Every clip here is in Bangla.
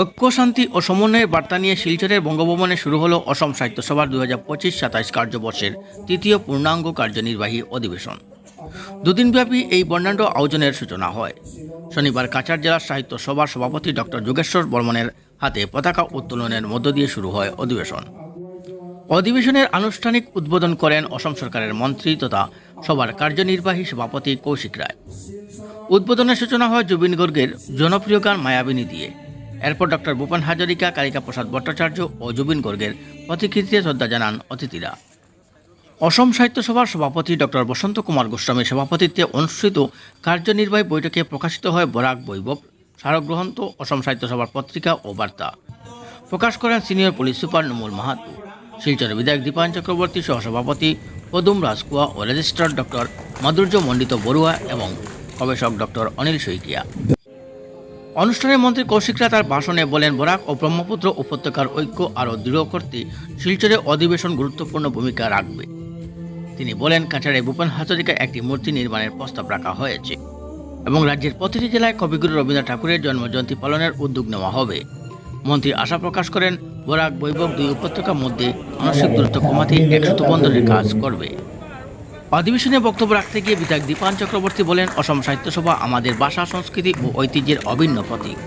ঐক্য, শান্তি ও সমন্বয়ের বার্তা নিয়ে শিলচরের বঙ্গভবনে শুরু হলো অসম সাহিত্য সভার দু হাজার পঁচিশ সাতাইশ কার্যবর্ষের তৃতীয় পূর্ণাঙ্গ কার্যনির্বাহী অধিবেশন। দুদিনব্যাপী এই বর্ণাঢ্য আয়োজনের সূচনা হয়। শনিবার কাছাড় জেলার সাহিত্য সভার সভাপতি ডক্টর যোগেশ্বর বর্মনের হাতে পতাকা উত্তোলনের মধ্য দিয়ে শুরু হয় অধিবেশন। অধিবেশনের আনুষ্ঠানিক উদ্বোধন করেন অসম সরকারের মন্ত্রী তথা সভার কার্যনির্বাহী সভাপতি কৌশিক রায়। উদ্বোধনের সূচনা হয় জুবিন গর্গের জনপ্রিয় গান মায়াবিনী দিয়ে। এরপর ডক্টর ভূপেন হাজারিকা, কালিকা প্রসাদ ভট্টাচার্য ও জুবিন গর্গের প্রতিকৃতিতে শ্রদ্ধা জানান অতিথিরা। অসম সাহিত্য সভার সভাপতি ডক্টর বসন্ত কুমার গোস্বামীর সভাপতিত্বে অনুষ্ঠিত কার্যনির্বাহী বৈঠকে প্রকাশিত হয় বরাক বৈভব, স্মারকগ্রন্থ, অসম সাহিত্য সভার পত্রিকা ও বার্তা। প্রকাশ করেন senior police super Numal Mahato. শিলচরের বিধায়ক দীপায়ন চক্রবর্তী সহসভাপতি পদুম রাজকুয়া ও রেজিস্ট্রার ডক্টর মাধুর্য মণ্ডিত বড়ুয়া এবং গবেষক ডক্টর অনিল শইকিয়া। অনুষ্ঠানে মন্ত্রী কৌশিকরা তার ভাষণে বলেন, বরাক ও ব্রহ্মপুত্র উপত্যকার ঐক্য আরও দৃঢ় করতে শিলচরে অধিবেশন গুরুত্বপূর্ণ ভূমিকা রাখবে। তিনি বলেন, কাছাড়ে ভূপেন হাজরিকা একটি মূর্তি নির্মাণের প্রস্তাব রাখা হয়েছে এবং রাজ্যের প্রতিটি জেলায় কবিগুরু রবীন্দ্রনাথ ঠাকুরের জন্মজয়ন্তী পালনের উদ্যোগ নেওয়া হবে। মন্ত্রী আশা প্রকাশ করেন, বরাক, বৈভব দুই উপত্যকার মধ্যে মানসিক দূরত্ব কমাতে একশত বন্ধনের কাজ করবে। অধিবেশনে বক্তব্য রাখতে গিয়ে বিধায়ক দীপান চক্রবর্তী বলেন, অসম সাহিত্য সভা আমাদের ভাষা, সংস্কৃতি ও ঐতিহ্যের অভিন্ন প্রতীক।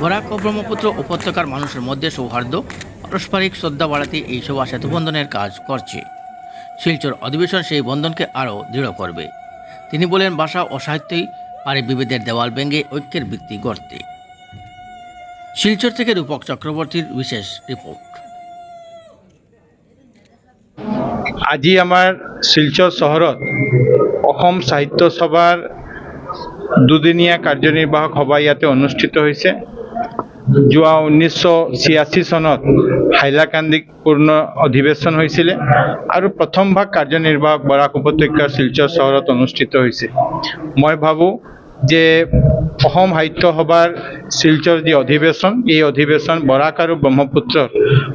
বরাক ও ব্রহ্মপুত্র উপত্যকার মানুষের মধ্যে সৌহার্দ্য, পারস্পরিক শ্রদ্ধা বাড়াতে এই সভা সেতুবন্ধনের কাজ করছে। শিলচর অধিবেশন সেই বন্ধনকে আরও দৃঢ় করবে। তিনি বলেন, ভাষা ও সাহিত্যই পারে বিভেদের দেওয়াল ভেঙে ঐক্যের ভিত্তি গড়তে। শিলচর থেকে রূপক চক্রবর্তীর বিশেষ রিপোর্ট। আজি আমাৰ শিলচৰ চহৰত অসম সাহিত্য সভাৰ দুদিনীয়া কাৰ্যনিৰ্বাহক সভা ইয়াতে অনুষ্ঠিত হৈছে। যোৱা ঊনৈছশ ছিয়াশী চনত হাইলাকান্দিক পূৰ্ণ অধিৱেশন হৈছিলে আৰু প্ৰথম ভাগ কাৰ্যনিৰ্বাহক বৰাক উপত্যকাৰ শিলচৰ চহৰত অনুষ্ঠিত হৈছে। মই ভাবোঁ যে অসম সাহিত্য সভাৰ শিলচৰ যি অধিৱেশন, এই অধিৱেশন বৰাক আৰু ব্ৰহ্মপুত্ৰৰ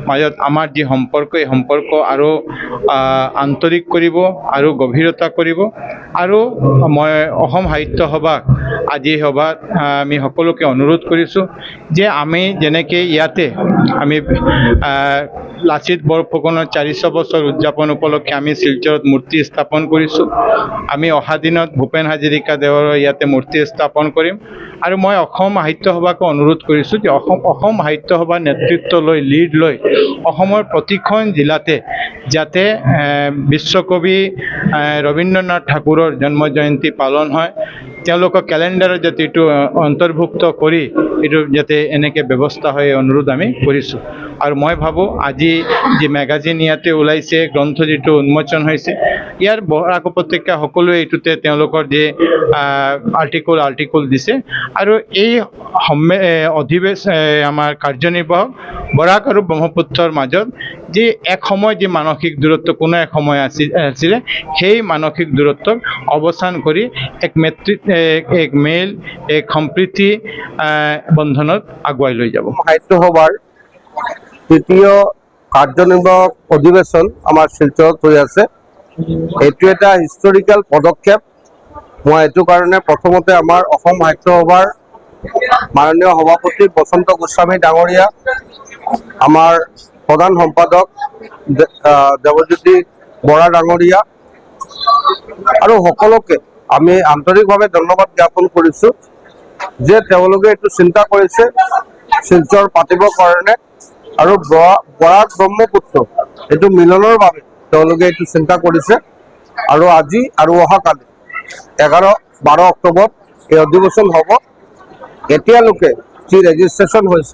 মাজত আমাৰ যি সম্পৰ্ক, এই সম্পৰ্ক আৰু আন্তৰিক কৰিব আৰু গভীৰতা কৰিব। আৰু মই অসম সাহিত্য সভাক আজি সভাত আমি সকলোকে অনুৰোধ কৰিছোঁ যে আমি যেনেকৈ ইয়াতে আমি লাচিত বৰফুকনৰ চাৰিশ বছৰ উদযাপন উপলক্ষে আমি শিলচৰত মূৰ্তি স্থাপন কৰিছোঁ। আমি অহা দিনত ভূপেন হাজৰিকা দেৱৰ ইয়াতে মূৰ্তি স্থাপন কৰিম। আৰু মই অসম সাহিত্য সভাকো অনুৰোধ কৰিছোঁ যে অসম অসম সাহিত্য সভাৰ নেতৃত্ব লৈ লিড লৈ অসমৰ প্ৰতিখন জিলাতে যাতে বিশ্বকবি ৰবীন্দ্ৰনাথ ঠাকুৰৰ জন্ম জয়ন্তী পালন হয়। তেওঁলোকৰ কেলেণ্ডাৰত যাতে এইটো অন্তৰ্ভুক্ত কৰি এইটো যাতে এনেকৈ ব্যৱস্থা হয়, অনুৰোধ আমি কৰিছোঁ। আৰু মই ভাবোঁ, আজি যি মেগাজিন ইয়াতে ওলাইছে, গ্ৰন্থ যিটো উন্মোচন হৈছে, ইয়াৰ বৰাক উপত্যকা সকলোৱে এইটোতে তেওঁলোকৰ যি আৰ্টিকল আৰ্টিকল দিছে। আৰু এই সন্মে অধিৱেশ আমাৰ কাৰ্যনিৰ্বাহক বৰাক আৰু ব্ৰহ্মপুত্ৰৰ মাজত যি এক সময় যি মানসিক দূৰত্ব কোনো এক সময় আছিল আছিলে সেই মানসিক দূৰত্বক অৱসান কৰি এক মেতৃ এক- মেল, এক সম্প্ৰীতি বন্ধনত আগুৱাই লৈ যাব। সাহিত্য তৃতীয় কাৰ্যনিৰ্বাহক অধিৱেশন আমাৰ শিলচৰত হৈ আছে। এইটো এটা হিষ্টৰিকেল পদক্ষেপ। মই এইটো কাৰণে প্ৰথমতে আমাৰ অসম সাহিত্য সভাৰ মাননীয় সভাপতি বসন্ত গোস্বামী ডাঙৰীয়া, আমাৰ প্ৰধান সম্পাদক দেৱজ্যোতি বৰা ডাঙৰীয়া। আৰু সকলোকে আমি আন্তৰিকভাৱে ধন্যবাদ জ্ঞাপন কৰিছোঁ যে তেওঁলোকে এইটো চিন্তা কৰিছে, শিলচৰ পাতিবৰ কাৰণে। আৰু বৰাক ব্ৰহ্মপুত্ৰ, এইটো মিলনৰ বাবে তেওঁলোকে এইটো চিন্তা কৰিছে। আৰু আজি আৰু অহাকালি, এঘাৰ, বাৰ অক্টোবৰত এই অধিৱেশন হ'ব। এতিয়ালৈকে যি ৰেজিষ্ট্ৰেশ্যন হৈছে